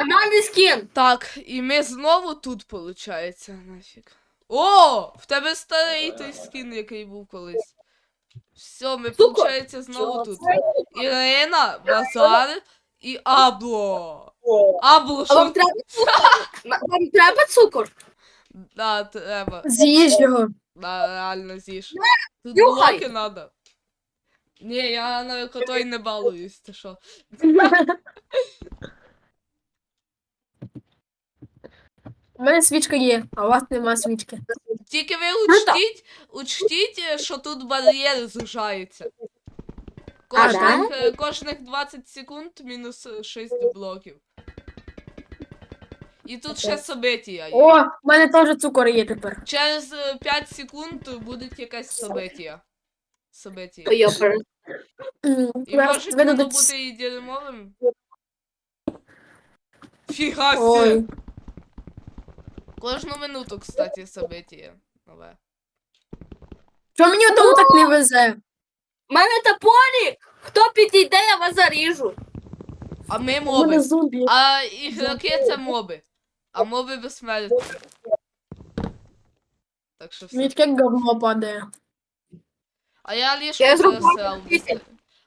Нормальний скін. Так, і ми знову тут, виходить, нафіг. О! В тебе старий той скін, який був колись. Все, ми, Сука. виходить, знову тут. Ірина, Базар і Абло. Абло, А вам треба цукор? Вам треба цукор? Да, треба. З'їж його. Да, реально з'їж. Тут Нюхай. блоки надо. Ні, я на котой не балуюсь, ти що? У мене свічка є, а у вас нема свічки. Тільки ви учтіть, учтіть, е, що тут бар'єр зужається. Кожних, е, кожних 20 секунд мінус 6 блоків. І тут ще событія є. О, в мене теж цукор є тепер. Через е, 5 секунд буде якась событія. Событія. Йопер. М, І зараз може ви воно додать- бути і дерьмовим. Фіга Ой. себе. Кожну минуту, кстати, событія. Нове. Чому мені одному так не везе? У мене топорик. Хто підійде, я вас заріжу. А ми У мене моби. зомбі. А ігроки це моби. А моби безсмертні. Так що все. Мені таке говно падає. А я ліжко Я пересрав.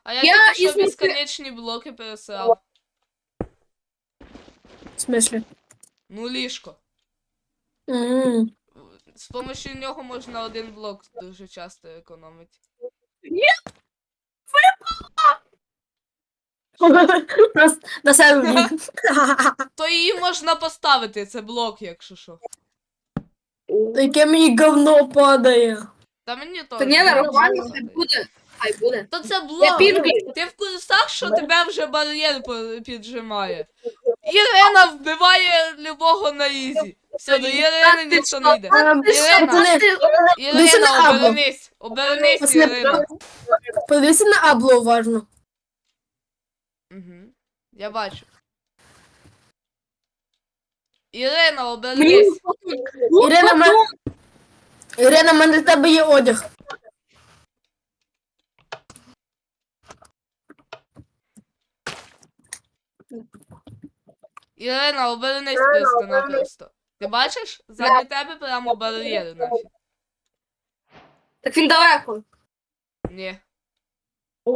А я, Я тільки що із- безконечні блоки пересрав. В смислі? Ну ліжко. М. З помощью нього можна один блок дуже часто економити. Просто на себе. То її можна поставити, це блок, якщо що. Яке мені говно падає. Та мені то. Та ні, нормально, хай буде. Хай буде. То це Я блок. Ти в курсах, що тебе вже бар'єр піджимає. Ірина вбиває любого на ізі. Все, до Ірини ніхто не йде. Ірина. Ірина, обернись. Обернись, Ірина. Подивіться на абло уважно. Угу. Я бачу. Ірина, обернись. Ірина, ме- Ірина, в мене для тебе є одяг. Ірина, обернись просто-напросто. Ти бачиш? Заді тебе прямо бар'єр нафіг. Так він далеко. Ні. О,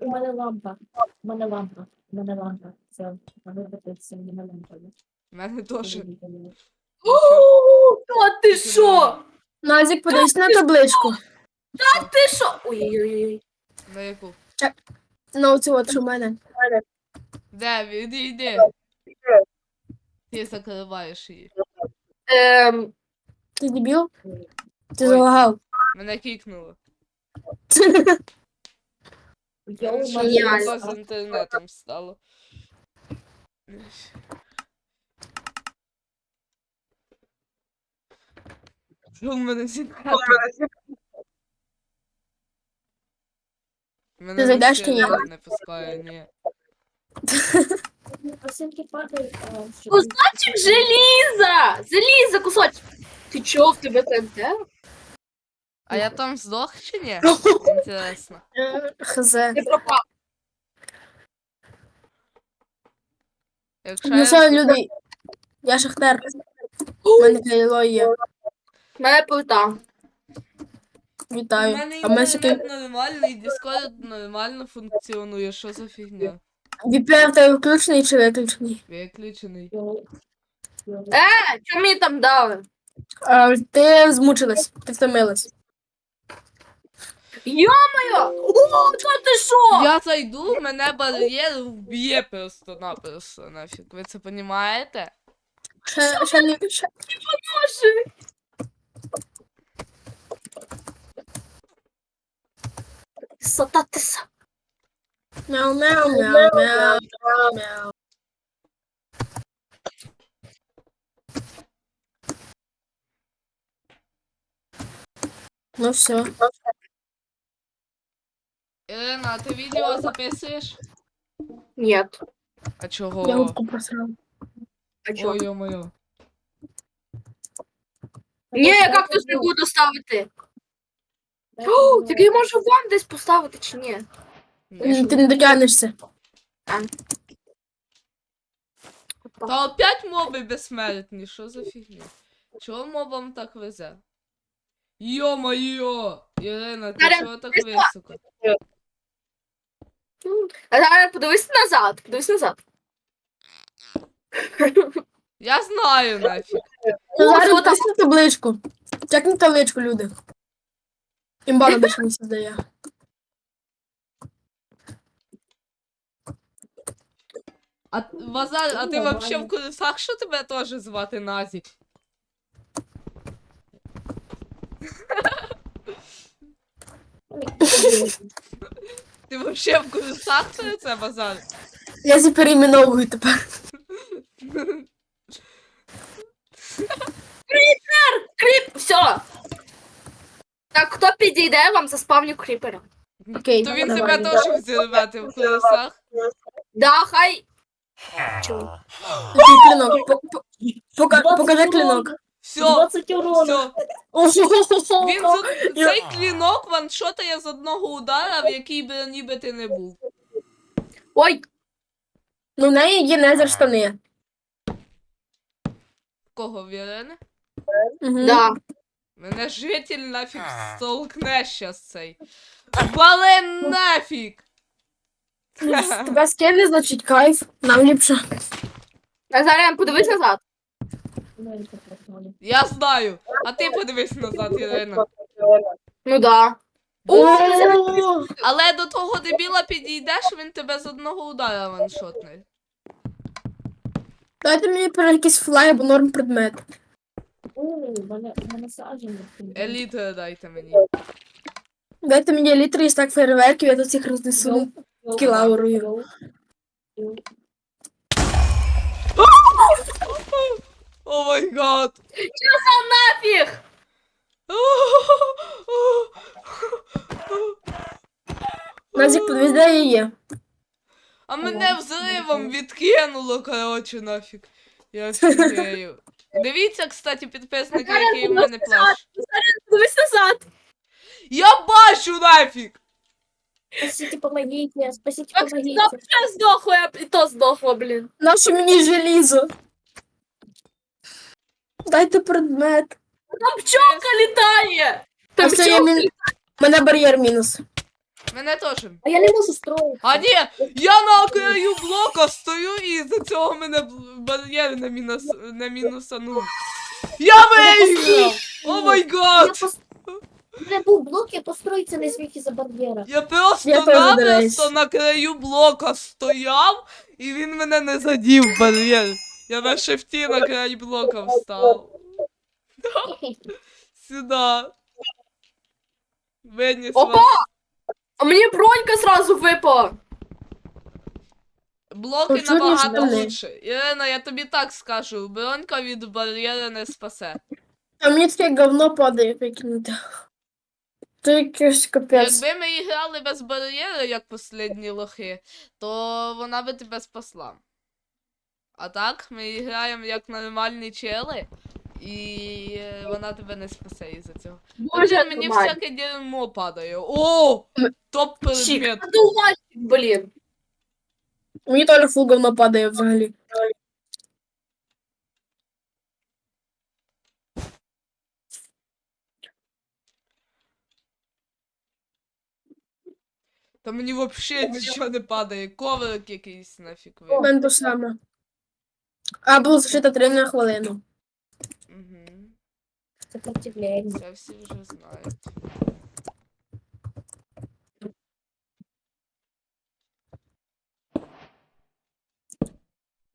у мене лампа. У мене лампа. У мене лампа. Це вибратися, у мене лампа. В мене теж. Та ти що? Назік, подивись на табличку. Ти що? Ой-ой-ой. На яку? На оцю от, що в мене. Де, відійди. Ти закриваєш її. Ем, Ти дебіл? Ти Ой. залагав. Мене кікнуло. Я у Щось таке з інтернетом стало. Що в мене з? Мене зайдеш чи ні? не пускає, ні. Осінки падають? Кусочок желіза! Заліза, кусочок! Ти чого в тебе ТНТ? А я там здох чи ні? Інтересно. Хз. Ти пропав. Якщо Ну я що, люди, я шахтер. У мене кайло є. У мене плита. У Вітаю. мене А в мене інтернет нормальний, Discord нормально функціонує, що за фігня? VPN тебе включений чи виключений? Виключений. Е, що мені там дали? А, ти змучилась, ти втомилась. Йо-моє! О, та ти що? Я зайду, мене бар'єр вб'є просто-напросто нафіг. Ви це понімаєте? Ще, ще не ще. Боже. Мяу, мяу, мяу, мяу, мяу, мяу. Ну все. Ірина, а ти відео записуєш? Нет. А Я чого? губку просрав. А чого? Ой, йо-моє. Ні, я кактус не буду ставити. О, так я можу вам десь поставити чи ні? Ти не дотягнешся. Та опять моби безсмертні, що за фігня? Чого мобам так везе? Йо-моє! Ірина, ти Зараз, чого так високо? А зараз подивись назад, подивись назад. Я знаю нафіг. Ну, Зараз що там? табличку. Чекни табличку, люди. Імбана більше не создає. А Вазар, а ти вообще в курсах, що тебе теж звати Назік? Ти вообще в курсах що це базар? Я зі перейменовую тепер. Кріп, все. Так, хто підійде, вам заспавню кріпера. Окей, То він тебе теж взірве, ти в курсах. Да, хай. Який клинок? По- по- пока- Покажи клинок. Все, 20 уронів. все. Він цей клінок ваншотає з одного удара, в який би ніби ти не був. Ой, Ну, в неї є незер штани. В Кого в Ірини? Мгм. да. Мене житель нафіг столкне щас цей. Вали нафіг! Тебе скине, значить кайф. Нам ліпше. Назарян, подивись назад. Я знаю. А ти подивись назад, Ірина. Ну да. О, Але до того дебіла підійдеш, він тебе з одного удара ваншотне. Дайте мені про якийсь флай або норм предмет. Елітри дайте мені. Дайте мені літри і стак фейерверків, я тут всіх рознесу. Кілаурою. О май гад! Нафіг! Назік, подивись, де я є. А мене взривом відкинуло, коротше, нафіг. Я фігею. Дивіться, кстати, підписники, який в мене плащ. Подивись назад. Я бачу нафіг! Спасите, помогите, спасите, помогите. Я здохла, я і то здохла, блін. Наше мені желізо. Дайте предмет. Там пчелка літає. А Там все, я пчелка. мін... Мене бар'єр мінус. Мене теж. А я не можу строїти. А ні, я на краю блока стою і за цього мене бл- бар'єр не, мінус, не мінусанув. Я виграв! О май Я гад! пос... Мене був блок, я построїться на звідки за бар'єра. Я просто теж, напросто на краю блока стояв, і він мене не задів бар'єр. Я на шифті на край блока встав. Сюда. Виніс Опа! А мені бронька зразу випала. Блоки Почули набагато лучше. Ірина, я тобі так скажу, бронька від бар'єра не спасе. А мені таке говно падає викинути. Це якийсь капець. Якби ми грали без бар'єра, як послідні лохи, то вона би тебе спасла. А так, ми граємо як нормальні чели, і вона тебе не спасе із-за цього. Боже, Блін, мені нормально. всяке дерьмо падає. О! Топ Чік, предмет. блін. Мені теж фул говно падає взагалі. Та мені взагалі нічого не падає. Коврик якийсь нафіг У ви. мене то саме. А було зашито 3 на хвилину. Угу. Сопротивлення. Це всі вже знають.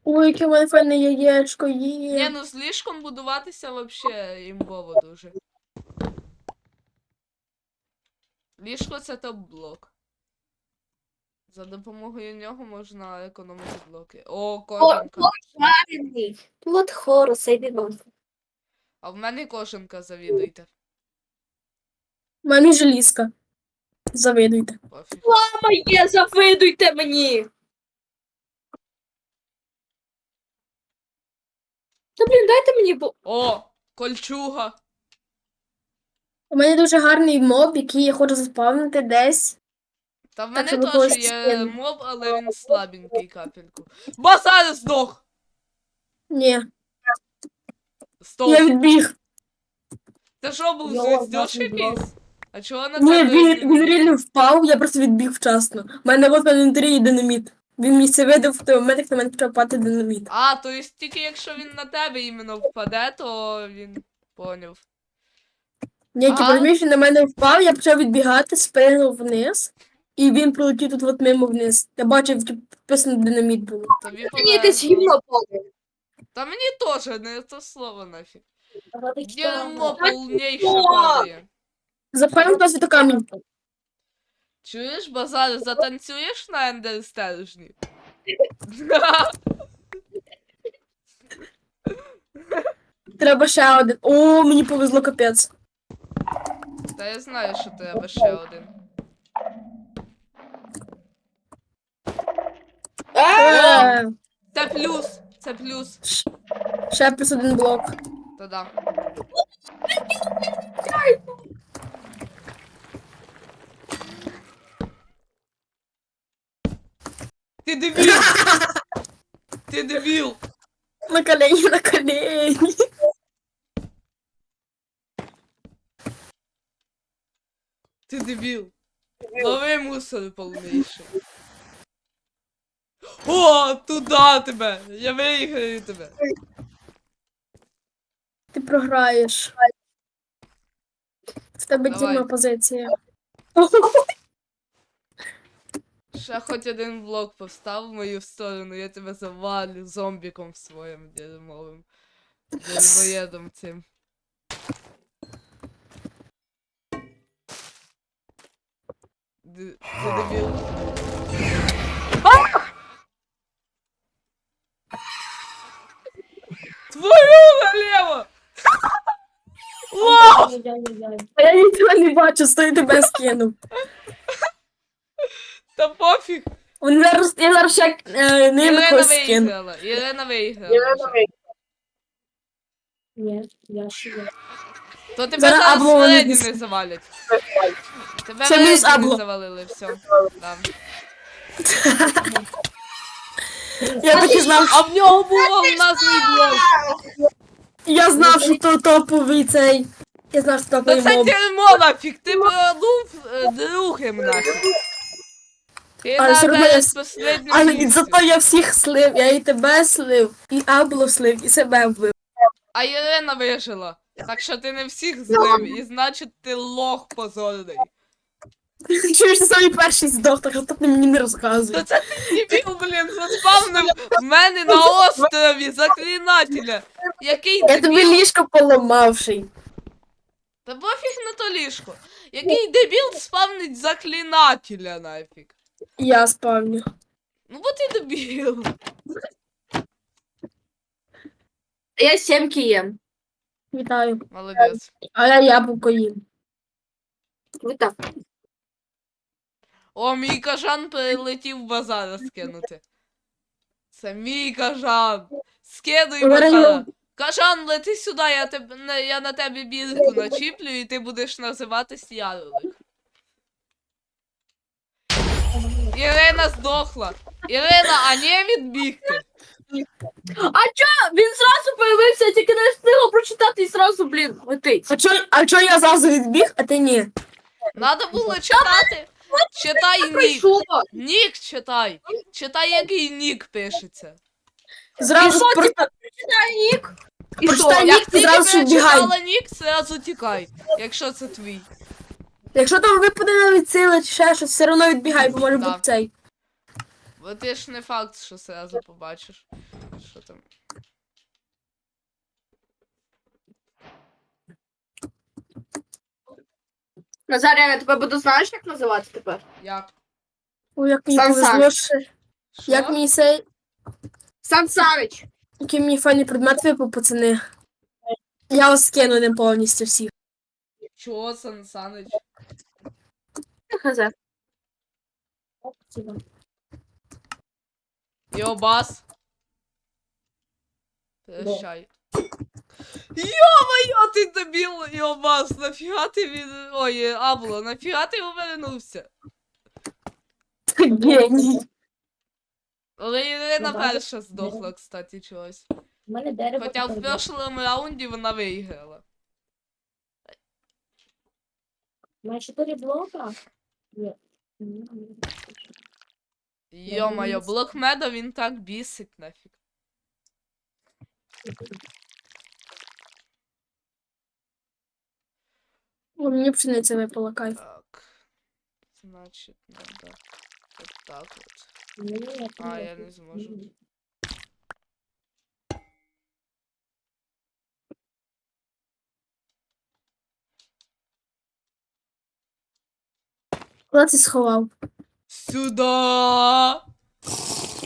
Ой, яке мене файне яєчко Ні, є. ну з ліжком будуватися вообще імбово дуже. Ліжко це топ-блок. За допомогою нього можна економити блоки. О, кожанка. Жарений. Плод хорус, йди. А в мене кожанка завідуйте. У мене желізка. Завидуйте. Пофіг. Мама є, завидуйте мені. Та блін, дайте мені бо. О, кольчуга. У мене дуже гарний моб, який я хочу заспавнити десь. Та в мене щоб теж є скинути. моб, але він слабенький капельку. Базар здох! Ні, Стоп. я відбіг. Це що був Йо, звіздьош якийсь? А чого на Ні, він, він реально впав, я просто відбіг вчасно. У мене в інвентарі є динаміт. Він мені це видав в той момент, як на мене почав падати динаміт. А, то есть тільки якщо він на тебе іменно впаде, то він поняв. Ні, типу, Ага. розумієш, він на мене впав, я почав відбігати, спригнув вниз, і він прилетів тут от мимо вниз. Я бачив, типу, написано динаміт було. Тобі Мені якесь гімно повне. Та мені теж не то слово нафіг. Дерьмо О! падає. Запхаємо хтось від камінь. Чуєш, базар, затанцюєш на ендер стержні? Треба ще один. О, мені повезло капець. Та я знаю, що треба ще один. Е, Це плюс, це плюс. ще плюс один блок. Та да. Ти дебіл! Ти дебіл! На колені, на колені. Ти дебіл! Лови мусор повніший. О, туди тебе! Я виграю тебе! Ти програєш. В тебе Давай. дільна позиція. Ще хоч один блок постав в мою сторону, я тебе завалю зомбіком своїм дерьмовим. Дерьмоєдом цим. Ти дебіл. Вау! Ай-яй-яй-яй. А я нічого не бачу, стою тебе скинув. Та пофіг! Він зараз, я зараз ще е, ним Ірина когось скину. виграла. Ірина виграла. Нет, я шила. То тебе Зараз зараз, не не завалять. Тебе Це мінус не завалили, все. Да. Я так і знав, А в нього було в нас мій блок. я знав, що то топовий цей. Я знав, що Та топовий це моб. дерьмо нафіг, ти продув е, другим нафіг. Ти Але все одно я с- безпосередньо Але місці. зато я всіх слив, я і тебе слив, і Абло слив, і себе вбив. А Ірина вижила. Так що ти не всіх злив, і значить ти лох позорний. Чуєш, ти самий перший здох, так що ти мені не розказуй. Та це ти дебіл, блін, заспавнив в мене на острові заклинателя. Який Я тобі дебіл. ліжко поламавший. Та пофіг на то ліжко. Який дебіл спавнить заклинателя нафіг. Я спавню. Ну бо ти дебіл. Я сімки їм. Вітаю. Молодець. А я яблуко їм. Так. О, мій кажан прилетів базара скинути. Це мій кажан. Скидуй базара. Кажан, лети сюди, я, тебе, на- я на тебе бірку начіплю, і ти будеш називатись Ярлик. Ірина здохла. Ірина, а не відбігти. А чо? Він зразу появився, тільки не встигла прочитати і зразу, блін, летить. А чо, а чо я зразу відбіг, а ти ні? Надо було читати. Читай нік. Нік читай. Читай, який нік пишеться. Зразу І що, просто Нік. І що? Прочитай Як нік, ти зразу ж вбігай. нік, зразу тікай. Якщо це твій. Якщо там випаде навіть сила чи ще щось, все одно відбігай, бо може Да. бути цей. Бо ти ж не факт, що зразу побачиш. Що там. Назаря, я тебе буду знаєш, як називати тепер? Як? Ой, як мені Сан повезло ще. Що? Як мені цей, Сан Санич. який мені файний предмет випав, пацани. Я вас скину не повністю всіх. Чого, Сан Санич? Хз. Спасибо. Йобас. Прощай. Йо-моє, ти дебіл, Йобас, нафіга ти від... Ой, Абло, нафіга ти увернувся? Геній. Але Ірина Ну, да. перша здохла, кстати, чогось. У мене дерево. Хоча в є. прошлому раунді вона виграла. У мене чотири блока. Ні. Ні. Йо-моє, блок меда він так бісить нафіг. О, мені пшениця випала кайф. Так. Значить, надо от так от. Ні, А, я не зможу. Куди ти сховав? Сюда!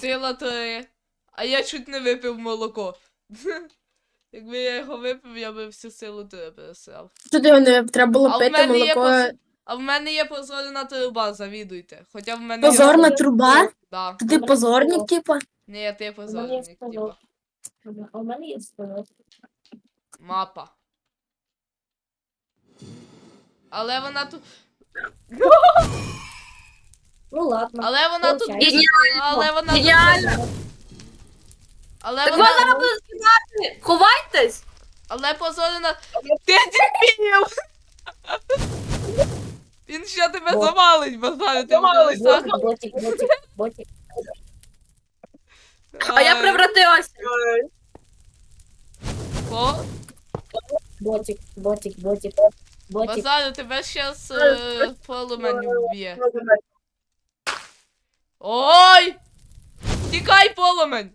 Сила три. А я чуть не випив молоко. Якби я його випив, я би всю силу три пересрав. Що ти не треба було А пити молоко? А в мене є позорна труба, завідуйте. Хоча в мене є. Позорна труба? Да. Ти позорник, типа? Ні, ти є позорник, типа. А у мене є спалок. Мапа. Але вона тут. Ну ладно. Але вона тут. Получається. Але вона тут. Геніально. Але Так вона. вона буде скидати. Ховайтесь. Але позорена. Ти дебіл! Він ще тебе Бо- завалить, базарю, ти колись так. Ботик, ботик, ботик. А я Ай, превратилася. О, Ботик, ботик, ботик, ботик. Базарю, тебе щас е, полумень вб'є. Ой! Тікай, полумень!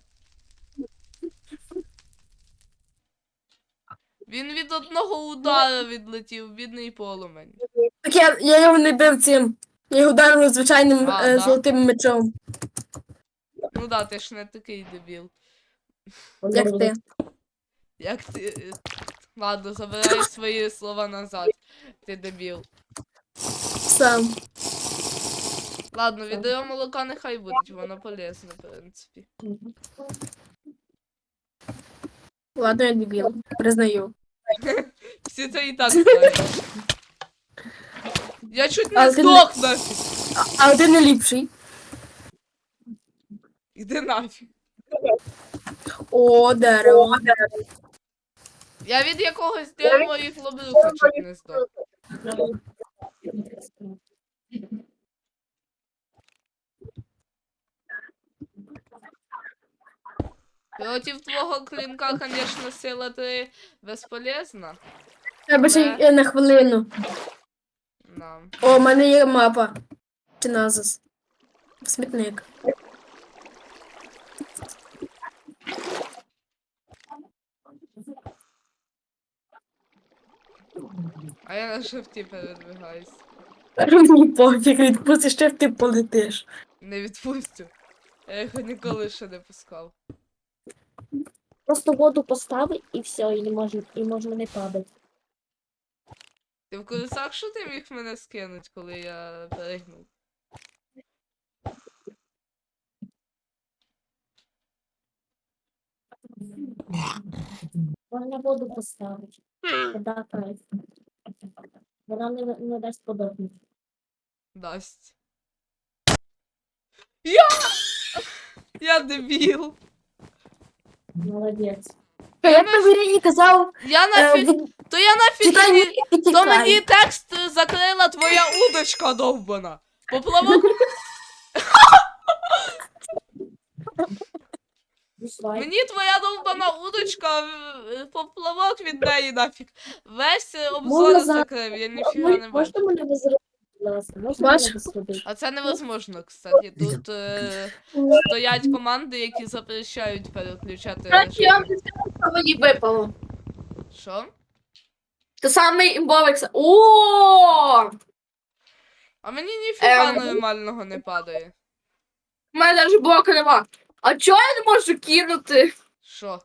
Він від одного удара відлетів, бідний полумень. Так я, я його не бив цим. Я його ударив звичайним А, е, да? золотим мечом. Ну да, ти ж не такий дебіл. Як ти. Як ти. Ладно, забирай свої слова назад. Ти дебіл. Сам. Ладно, відео молока нехай будуть, воно полезне, в принципі. Ладно, я дебіл. Признаю. Всі це і так знають. Я чуть не ти не- здох нафіг. А, ти не ліпший. Іди нафіг. О, дерево. Я від якогось дерева і хлоблюка чуть не здох. Против твого клинка, конечно, сила ти безполезна. Треба ще е, на хвилину. Да. О, у мене є мапа. Чи. Смітник. А я на шифті передвигаюсь. Мені пофіг, відпустиш, ще ти полетиш. Не відпустю. Я його ніколи ще не пускав. Просто воду поставить і все, і не можна, і можна не падати. Ти в курсах, що ти міг мене скинуть, коли я перегнув? Можна воду поставити. Вода. Вона не, не дасть подобність. Дасть. Я! Я дебіл. Молодець. Я тобі раніше казав, Я е, нафіг. від- То я мені- мені То мені текст е, закрила твоя удочка довбана. Поплавок. Мені твоя довбана удочка, е, поплавок від неї нафіг. Весь е, обзор закрив, я ніфіга не бачу. Мене ласка? Можна мене? А це невозможно, кстати. Тут е, стоять команди, які запрещають переключати Кстати, я вам не скажу, що мені випало. Що? Це самий імбовий. кс- О! А мені ніфіга Ем. нормального не падає. У мене навіть блока нема. А чого я не можу кинути? Що?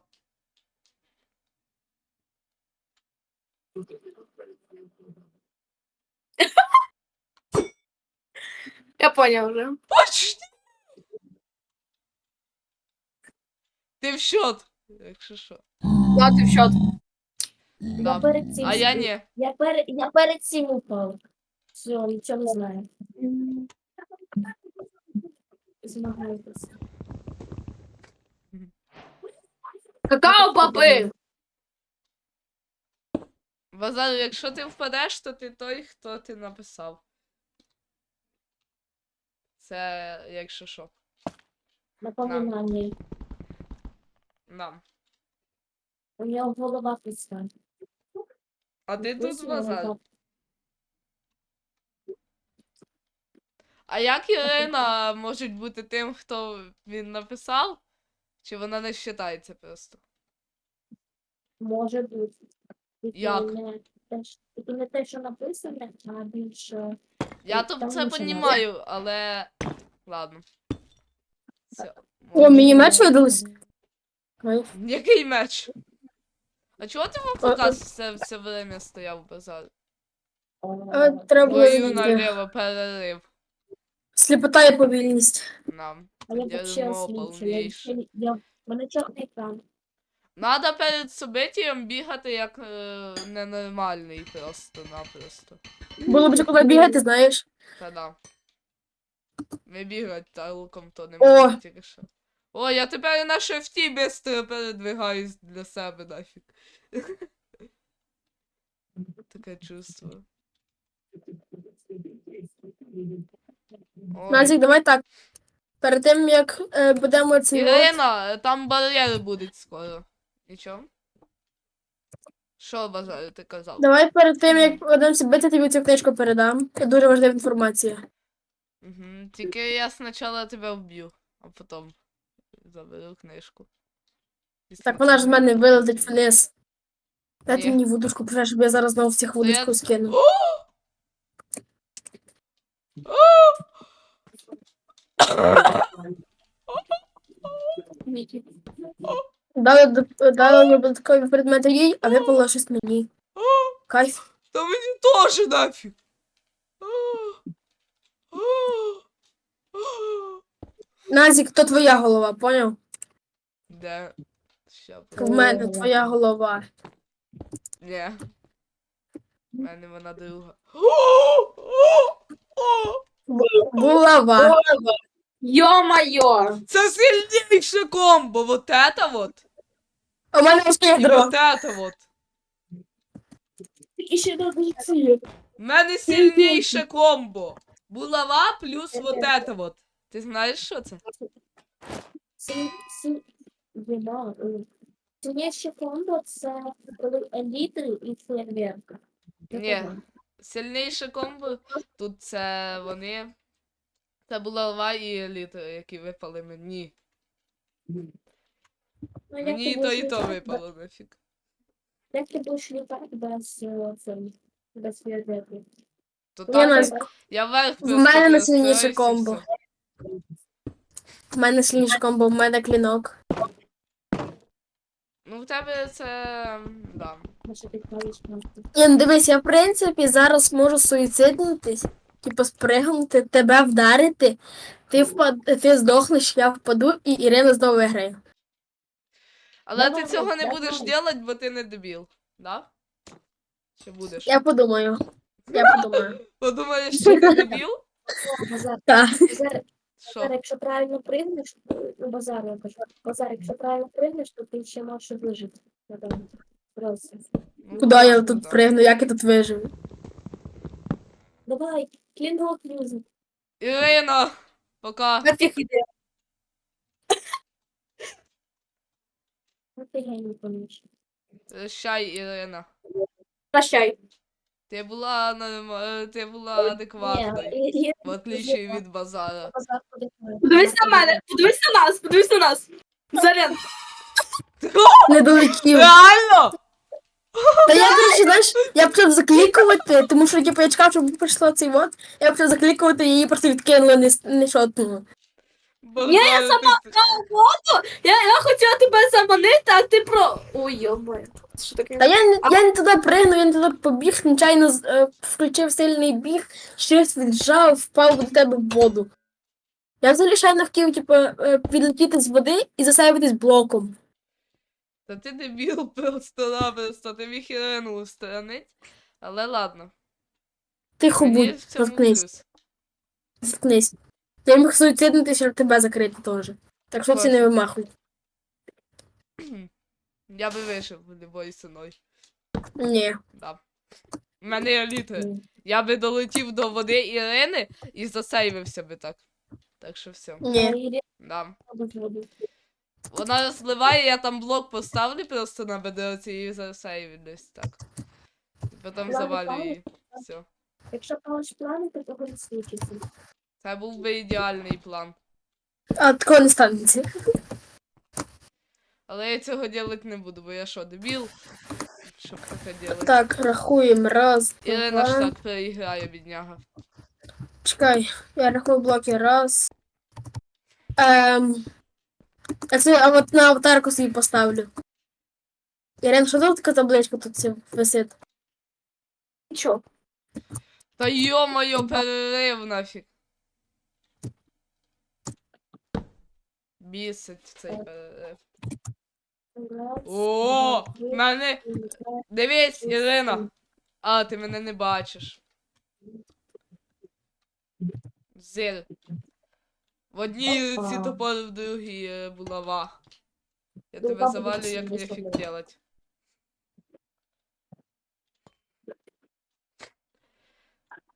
Я поняв вже. Почти. Ти в счет, якщо що. Ладно, в счет. Я Да. перед цим А я ні. Я, перед, я перед цим упав. Все, нічого не знаю. Змагайтеся. Какао баби! Базар, якщо ти впадеш, то ти той, хто ти написав. Це якщо що. Напоминание. Нам. У нього голова пуста. А ти тут базар. А як Ірина може бути тим, хто він написав? Чи вона не вважається просто? Може бути. Як? Те, не те, що написане, а більше. Я Там тут це понімаю, але. Ладно. Все. О, мені меч видались. Ой. Який меч? А чого ти в О, о. Все, все время стояв базар? Е, Треба було наліво перерив Сліпота і повільність. нам. А я Я вообще думав, осліпчу. Я, повніше. я, я, в мене чорний екран. Надо перед событием бігати як е, ненормальний просто-напросто. Було б же коли бігати, знаєш. Та-да. Не бігать талком, то не можна тільки що. О, я тепер на шифті быстро передвигаюсь для себе нафіг. Таке чувство. Назік, давай так. Перед тим, як е, будемо ці. Ірина, там бар'єри будуть скоро. Нічого? Що бажаю, ти казав? Давай перед тим, як будемо бити, тобі цю книжку передам. Це дуже важлива інформація. Угу. Тільки я спочатку тебе вб'ю, а потім заберу книжку. І Так вона ж з мене вилетить вниз. Дайте мені вудочку, пожалуйста, щоб я зараз знову всіх вудочку скину. Дали, д- дали додаткові предмети їй, а випало щось мені. Кайф. Та мені теж нафіг. Назік, то твоя голова, поняв? Де? Ща В мене твоя голова. Ні. У мене вона друга. Булава. Йо-майо! Це сильніше комбо, вот это вот. У мене І щедро. вот это вот. І ще ці. У мене сильніше комбо. Булава плюс вот это вот. Ти знаєш, що це? Е, Сильніше комбо це коли елітри і фейерверка. Ні. Сильніше комбо. Тут це вони. Це булава і еліта, які випали мені. Ну, Мені і то, і то випало нафіг. Як ти будеш літати без е, цим, без фейерверки? То Я так, нас- я вверх В мене і комбо. все. В мене слінж комбо, в мене клінок. Ну, в тебе це. Да. Може, ти кажеш, просто. Ні, ну дивись, я в принципі зараз можу суїциднутись, типу спригнути, тебе вдарити, ти впад... ти здохнеш, я впаду, і Ірина знову виграє. Але ти цього не будеш делать, бо ти не дебіл. Да? Чи будеш? Я подумаю. Я подумаю. Подумаєш, що ти дебіл? Базар, Так. базар, Що? базар, якщо правильно пригнеш, ну, базар, я кажу, базар, якщо правильно пригнеш, то ти ще можеш вижити. напевно. Просто. Ну, Куди я тут пригну, як я тут виживу? Давай, клінок юзик. Ірина! Пока. Нафіг іде. Ну ти геній поміж. Прощай, Ірина. Прощай. Ти була норм... е, ти була і- В отличие від базара. Подивись на мене, подивись на нас, подивись на нас. Заряд. Не долетів. Реально? Та я, до речі, знаєш, я почав заклікувати, тому що типу, я чекав, щоб прийшло цей вот. Я почав заклікувати, і її просто відкинули, не, не шотнуло. Я ти- сама Я, я хотіла тебе заманити, а ти про. Ой, йо-моє. Що таке? Та я, не- я не туди пригнув, я не туди побіг, нечайно з- е, включив сильний біг, щось віджав, впав до тебе в воду. Я взагалі шайно хотів, типу, е, відлетіти з води і засейвитись блоком. Та ти дебіл просто-напросто, ти міг Ірину устранить. Але ладно. Тихо Мені будь, в цьому заткнись, плюс. заткнись. Я міг суїциднути, щоб тебе закрити теж. Так що це не вимахуй. Я би вижив любою ціною. Ні. Да. У мене є літри. Я би долетів до води Ірини і засейвився би так. Так що все. Ні. Да. Вона розливає, я там блок поставлю просто на бедроці і засейвлюсь так. І потім завалю її. Все. Якщо палиш плани, то того не случиться. Це був би ідеальний план. А такого не станеться. Але я цього робити не буду, бо я що, дебіл? Щоб таке робити. Так, рахуємо. Раз, Ірина ж два. так переіграє, бідняга. Чекай, я рахую блоки. Раз. Ем. А це а от на аватарку собі поставлю. Ірен, що тут така табличка тут ця висить? Нічого. Та йо-моє, перерив нафіг. Бісить цей. О, мене. Дивись, Ірина. А, ти мене не бачиш. Зель. В одній руці топор, в другій е, булава. Я Ну, тебе завалю, як нефіг делать.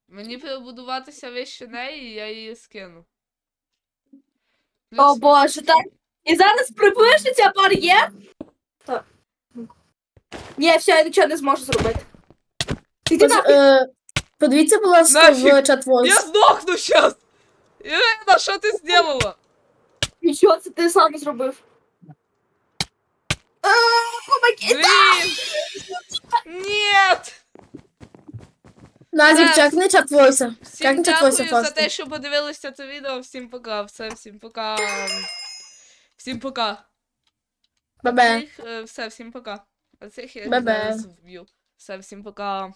Мені перебудуватися вище неї, і я її скину. О Плюс- боже, так. І зараз приближиться бар'єр. Так. Ні, все, я нічого не зможу зробити. Іди Ось, нахуй. е, Подивіться, будь ласка, в Нафіг. чат Я voice. здохну сейчас! Ірина, що ти зробила? І що це ти сам зробив? Е, помоги- Блін! Нет! Назік, чекни чат voice. Всім це дякую твоє за те, що подивилися це відео. Всім пока. Все, всім пока. Всім пока. Бабе. Всіх, е, Все, всім пока. А цих я Бе-бе. зараз вб'ю. Все, всім пока.